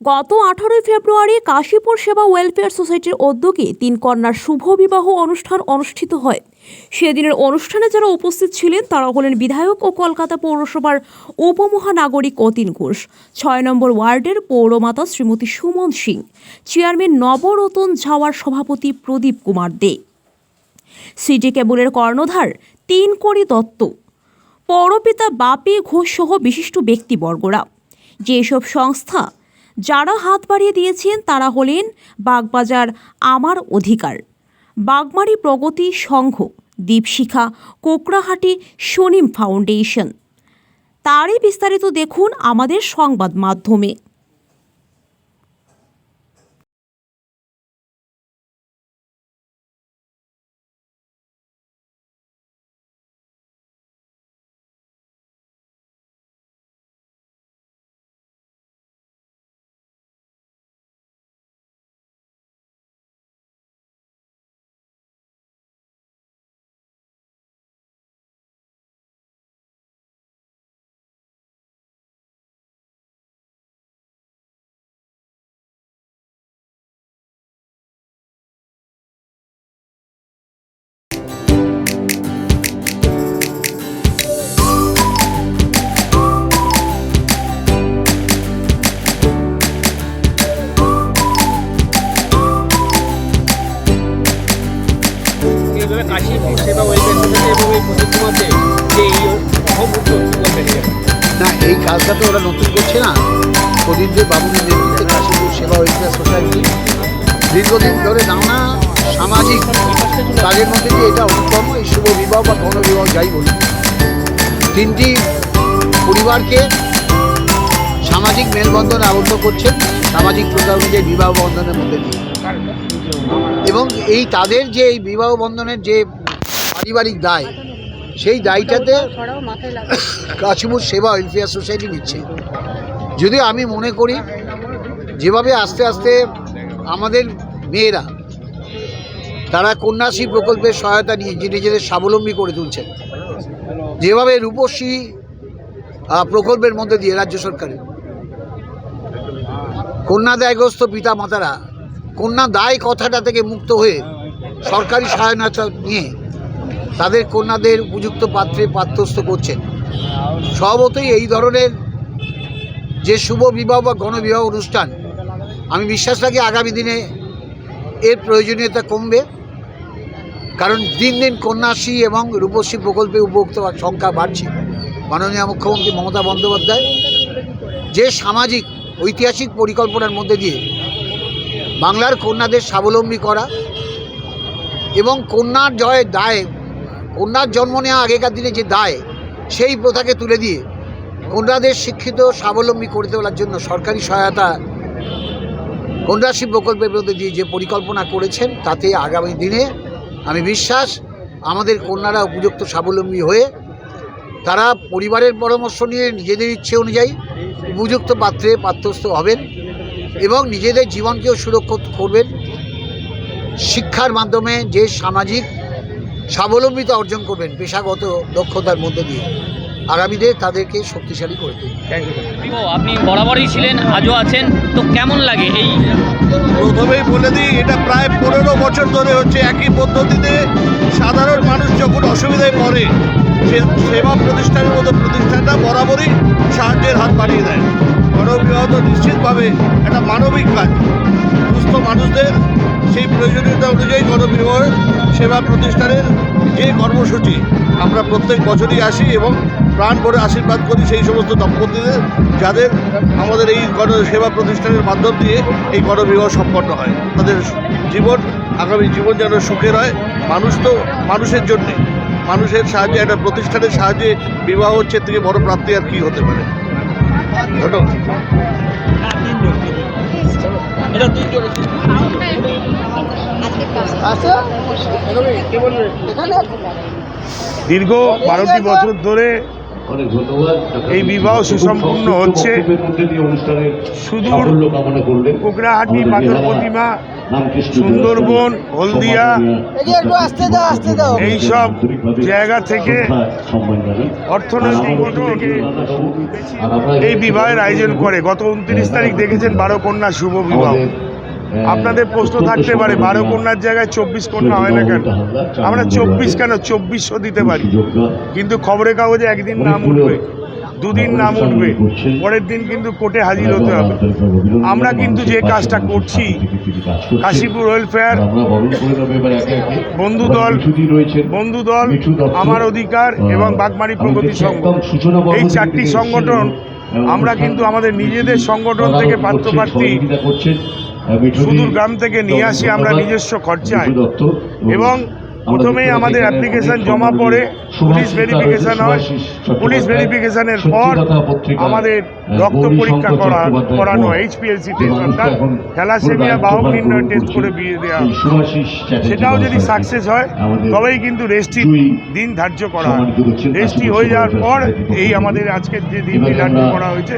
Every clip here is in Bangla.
গত আঠারোই ফেব্রুয়ারি কাশীপুর সেবা ওয়েলফেয়ার সোসাইটির উদ্যোগে তিন কন্যার শুভ বিবাহ অনুষ্ঠান অনুষ্ঠিত হয়। সেদিনের অনুষ্ঠানে যারা উপস্থিত ছিলেন, তারা হলেন বিধায়ক ও কলকাতা পৌরসভার উপমহানাগরিক অতীন ঘোষ, ছয় নম্বর ওয়ার্ডের পৌরমাতা শ্রীমতী সুমন সিং, চেয়ারম্যান নবরতন ঝাওয়ার সভাপতি প্রদীপ কুমার দে। সিটি কেবলের কর্ণধার তিন কোটি দত্ত, পৌরপিতা বাপি ঘোষ সহ বিশিষ্ট ব্যক্তিবর্গরা। যেসব সংস্থা যারা হাত বাড়িয়ে দিয়েছেন তারা হলেন বাগবাজার আমার অধিকার। বাগমারি প্রগতি সংঘ, দীপশিখা, কোকড়াহাটি সনিম ফাউন্ডেশন। তারই বিস্তারিত দেখুন আমাদের সংবাদ মাধ্যমে। এইভাবে কাশি সেবা ওয়েলফেয়ার এবং এই যে এই? না, এই কাজটা তো ওরা নতুন করছে না। প্রদীপদেব বাবুর নেতৃত্বে কাশীপুর সেবা ওয়েলফেয়ার সোসাইটি দীর্ঘদিন ধরে নানা সামাজিক কাজের মধ্যে দিয়ে এটা অন্যতম এই শুভ বিবাহ বা গণ বিবাহ যাই বলি। তিনটি পরিবারকে সামাজিক মেলবন্ধনে আবদ্ধ করছেন, সামাজিক প্রথা অনুযায়ী বিবাহ বন্ধনের মধ্যে দিয়ে। এবং এই তাদের যে এই বিবাহ বন্ধনের যে পারিবারিক দায়, সেই দায়টাতে কাশিমুর সেবা ওয়েলফেয়ার সোসাইটি নিচ্ছে। যদিও আমি মনে করি, যেভাবে আস্তে আস্তে আমাদের মেয়েরা, তারা কন্যাশ্রী প্রকল্পের সহায়তা নিয়ে নিজেদের স্বাবলম্বী করে তুলছেন। যেভাবে রূপশ্রী প্রকল্পের মধ্যে দিয়ে রাজ্য সরকারের। কন্যা দায়গ্রস্ত পিতা মাতারা কন্যা দায় কথাটা থেকে মুক্ত হয়ে সরকারি সহায়তা নিয়ে তাদের কন্যাদের উপযুক্ত পাত্রে পাত্রস্থ করছেন। স্বভাবতই এই ধরনের যে শুভ বিবাহ বা গণবিবাহ অনুষ্ঠান, আমি বিশ্বাস রাখি আগামী দিনে এর প্রয়োজনীয়তা কমবে। কারণ দিন দিন কন্যাশ্রী এবং রূপশ্রী প্রকল্পে উপভোক্ত সংখ্যা বাড়ছে। মাননীয় মুখ্যমন্ত্রী মমতা বন্দ্যোপাধ্যায় যে সামাজিক, ঐতিহাসিক পরিকল্পনার মধ্যে দিয়ে বাংলার কন্যাদের স্বাবলম্বী করা এবং কন্যার জয়ের দায়, কন্যার জন্ম নেওয়া আগেকার দিনে যে দায়, সেই প্রথাকে তুলে দিয়ে কন্যাদের শিক্ষিত, স্বাবলম্বী করে তোলার জন্য সরকারি সহায়তা কন্যাশ্রী প্রকল্পের মধ্যে দিয়ে যে পরিকল্পনা করেছেন, তাতে আগামী দিনে আমি বিশ্বাস আমাদের কন্যারা উপযুক্ত স্বাবলম্বী হয়ে তারা পরিবারের পরামর্শ নিয়ে নিজেদের ইচ্ছে অনুযায়ী উপযুক্ত পাত্রে পাত্রস্থ হবেন। এবং নিজেদের জীবনকেও সুরক্ষিত করবেন। শিক্ষার মাধ্যমে যে সামাজিক স্বাবলম্বিতা অর্জন করবেন পেশাগত দক্ষতার মধ্যে দিয়ে আগামীতে তাদেরকে শক্তিশালী করে আপনি বরাবরই ছিলেন আজও আছেন তো কেমন লাগে এই প্রথমেই বলে দিই এটা প্রায় পনেরো বছর ধরে হচ্ছে একই পদ্ধতিতে সাধারণ মানুষ যখন অসুবিধায় পড়ে সে সেবা প্রতিষ্ঠানের মতো প্রতিষ্ঠানটা বরাবরই সাহায্যের হাত বাড়িয়ে দেয়। গণবিবাহ তো নিশ্চিতভাবে একটা মানবিক কাজ। সুস্থ মানুষদের সেই প্রয়োজনীয়তা অনুযায়ী গণবিবাহ সেবা প্রতিষ্ঠানের যে কর্মসূচি, আমরা প্রত্যেক বছরই আসি এবং প্রাণ ভরে আশীর্বাদ করি সেই সমস্ত দম্পতিদের, যাদের আমাদের এই গণ সেবা প্রতিষ্ঠানের মাধ্যম দিয়ে এই গণবিবাহ সম্পন্ন হয়। তাদের জীবন, আগামী জীবন যেন সুখের হয় মানুষ তো মানুষের জন্যে। মানুষের সাহায্যে, একটা প্রতিষ্ঠানের সাহায্যে বিবাহ হচ্ছে থেকে বড় প্রাপ্তি আর কি হতে পারে? ধন্যবাদ দীর্ঘ বারোটি বছর ধরে এই বিবাহ সুসম্পন্ন হচ্ছে। সুদূর কোকরাহাটি মাতার প্রতিমা সুন্দরবন হলদিয়া এই সব জায়গা থেকে অর্থনৈতিক এই বিবাহের আয়োজন করে। গত উনত্রিশ তারিখ দেখেছেন বারো কন্যা শুভ বিবাহ। আপনাদের প্রশ্ন থাকতে পারে বারো কন্যার জায়গায় চব্বিশ কন্যা হয় না কেন? আমরা চব্বিশ কেন চব্বিশশো দিতে পারি? কিন্তু খবরের কাগজে একদিন নাম উঠবে। দুদিন নাম উঠবে, পরের দিন কিন্তু কোর্টে হাজির হতে হবে। আমরা কিন্তু যে কাজটা করছি, কাশীপুর ওয়েলফেয়ার বন্ধু দল বন্ধু দল, আমার অধিকার এবং বাগমারি প্রগতি সংঘ। এই চারটি সংগঠন, আমরা কিন্তু আমাদের নিজেদের সংগঠন থেকে পাত্রপ্রার্থী সুদূর গ্রাম থেকে নিয়ে আসি, আমরা নিজস্ব খরচায়। এবং প্রথমেই আমাদের অ্যাপ্লিকেশন জমা পড়ে পুলিশ ভেরিফিকেশন হয়। পুলিশ ভেরিফিকেশনের পর আমাদের রক্ত পরীক্ষা করা করানো এইচপিএলসি টেস্ট অর্থাৎ থ্যালাসেমিয়া বাহক নির্ণয় টেস্ট করে বিয়ে দেওয়া সেটাও যদি সাকসেস হয় তবেই কিন্তু রেজিস্ট্রি দিন ধার্য করা হয়। রেজিস্ট্রি হয়ে যাওয়ার পর এই আমাদের আজকের যে দিনটি ধার্য করা হয়েছে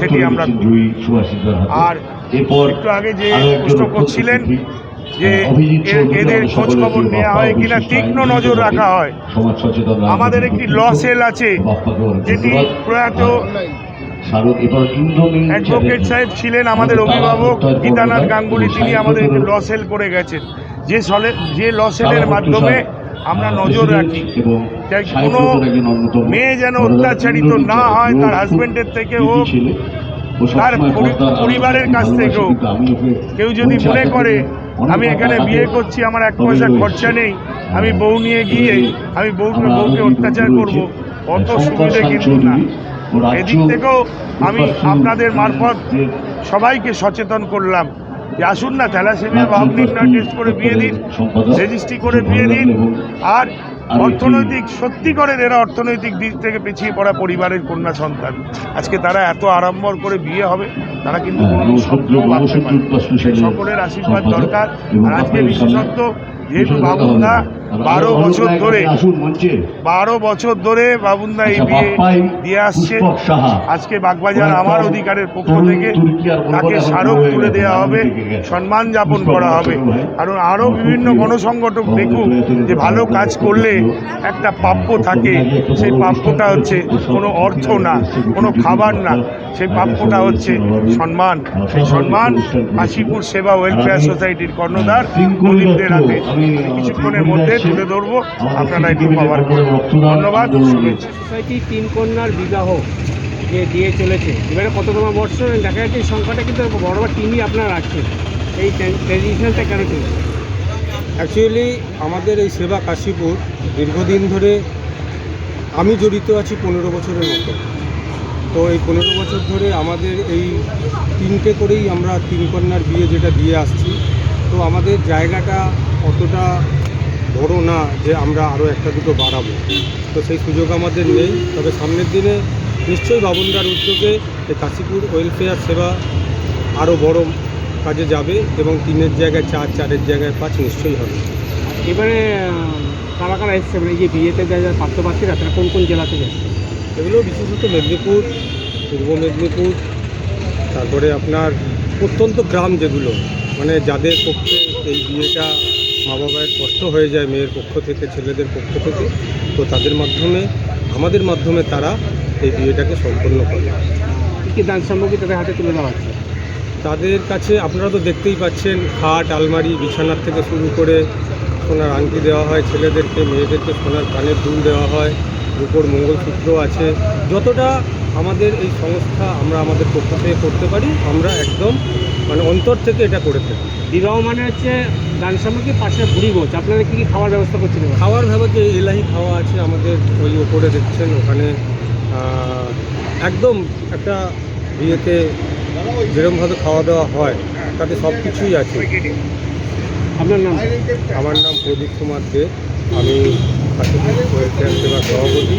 সেটি আমরা। আর একটু আগে যে প্রশ্ন করছিলেন যে এদের খোঁজ খবর নেওয়া হয় কিনা তীক্ষ্ণ নজর রাখা হয়। আমাদের একটি ল সেল আছে যেটি প্রয়াত অ্যাডভোকেট সাহেব ছিলেন আমাদের অভিভাবক গীতানাথ গাঙ্গুলি তিনি আমাদের ল সেল করে গেছেন। যে সলে যে ল সেলের মাধ্যমে আমরা নজর রাখি। যাই কোনো মেয়ে যেন অত্যাচারিত না হয় তার হাজবেন্ডের থেকে হোক তার পরিবারের কাছ থেকেও কেউ যদি মনে করে আমি এখানে বিয়ে করছি আমার এক পয়সা খরচা নেই আমি বউ নিয়ে গিয়ে আমি বউকে বউকে অত্যাচার করব অত সুবিধে কিন্তু না। এদিক থেকেও আমি আপনাদের মারফত সবাইকে সচেতন করলাম যে আসুন না থ্যালাসেমিয়া বাহক নির্ণয় টেস্ট করে বিয়ে দিন রেজিস্ট্রি করে বিয়ে দিন আর অর্থনৈতিক সত্যি করে এরা অর্থনৈতিক দিক থেকে পিছিয়ে পড়া পরিবারের কন্যা সন্তান। আজকে তারা এত আড়ম্বর করে বিয়ে হবে তারা কিন্তু। সেই সকলের আশীর্বাদ দরকার। আর আজকে বিশেষত্ব যেহেতু বাবুন্দা বারো বছর ধরে বারো বছর ধরে বাবুন্দা এই বিয়ে দিয়ে আসছে। আজকে বাগবাজার আমার অধিকারের পক্ষ থেকে তাকে স্মারক তুলে দেওয়া হবে সম্মান যাপন করা হবে। কারণ আরও বিভিন্ন গণসংগঠক দেখুক যে ভালো কাজ করলে একটা প্রাপ্য থাকে। সেই প্রাপ্যটা হচ্ছে কোনো অর্থ না কোনো খাবার না। সেই প্রাপ্যটা হচ্ছে সম্মান। সেই সম্মান কাশীপুর সেবা ওয়েলফেয়ার সোসাইটির কর্ণধার প্রদীপদের হাতে। কিছুক্ষণের মধ্যে তুলে ধরবো। আপনারা এটি পাওয়ার ধন্যবাদ শুভেচ্ছা। সোসাইটি তিন কন্যার বিবাহ যে দিয়ে চলেছে। এবারে কততম বর্ষ দেখা যাচ্ছে এই সংখ্যাটা কিন্তু বড় বড় টিমই আপনারা রাখছেন এই ট্র্যাডিশনালটা কেন চলছে? অ্যাকচুয়ালি আমাদের এই সেবা কাশীপুর দীর্ঘদিন ধরে আমি জড়িত আছি পনেরো বছরের মতো। তো এই পনেরো বছর ধরে আমাদের এই তিনটে করেই আমরা তিন কন্যার বিয়ে যেটা দিয়ে আসছি। তো আমাদের জায়গাটা অতটা বড় না যে আমরা আরও একটা দুটো বাড়াবো। তো সেই সুযোগ আমাদের নেই। তবে সামনের দিনে নিশ্চয়ই বাবনদার উদ্যোগে এই কাশীপুর ওয়েলফেয়ার সেবা আরও বড় কাজে যাবে এবং তিনের জায়গায় চার চারের জায়গায় পাঁচ নিশ্চয়ই হবে। এবারে কারা কারা এসছে? মানে যে বিয়েতে যা যা পাত্রপাত্রীরা তারা কোন কোন জেলা থেকে এসছে? এগুলো বিশেষত মেদিনীপুর পূর্ব মেদিনীপুর তারপরে আপনার প্রত্যন্ত গ্রাম যেগুলো মানে যাদের পক্ষে এই বিয়েটা মা বাবার কষ্ট হয়ে যায় মেয়ের পক্ষ থেকে ছেলেদের পক্ষ থেকে তো তাদের মাধ্যমে আমাদের মাধ্যমে তারা এই বিয়েটাকে সম্পন্ন করে। কী দান সামগ্রী তাদের হাতে তুলে দেওয়া হচ্ছে? তাদের কাছে আপনারা তো দেখতেই পাচ্ছেন খাট আলমারি বিছানার থেকে শুরু করে সোনার আংটি দেওয়া হয় ছেলেদেরকে মেয়েদেরকে সোনার কানের দুল দেওয়া হয় রূপোর মঙ্গলসূত্র আছে। যতটা আমাদের এই সংস্থা আমরা আমাদের পক্ষ থেকে করতে পারি আমরা একদম মানে অন্তর থেকে এটা করে থাকি। বিবাহ মানে হচ্ছে দান সামগ্রী পাশে বুড়ি গোছ আপনারা কী কী খাওয়ার ব্যবস্থা করছেন? খাওয়ার ভাবে এলাহি খাওয়া আছে আমাদের ওই ওপরে দেখছেন ওখানে একদম একটা বিয়েতে যেরকমভাবে খাওয়া দাওয়া হয় তাতে সব কিছুই আছে। আপনার নাম? আমার নাম প্রদীপ কুমার দে আমি সেবা সভাপতি।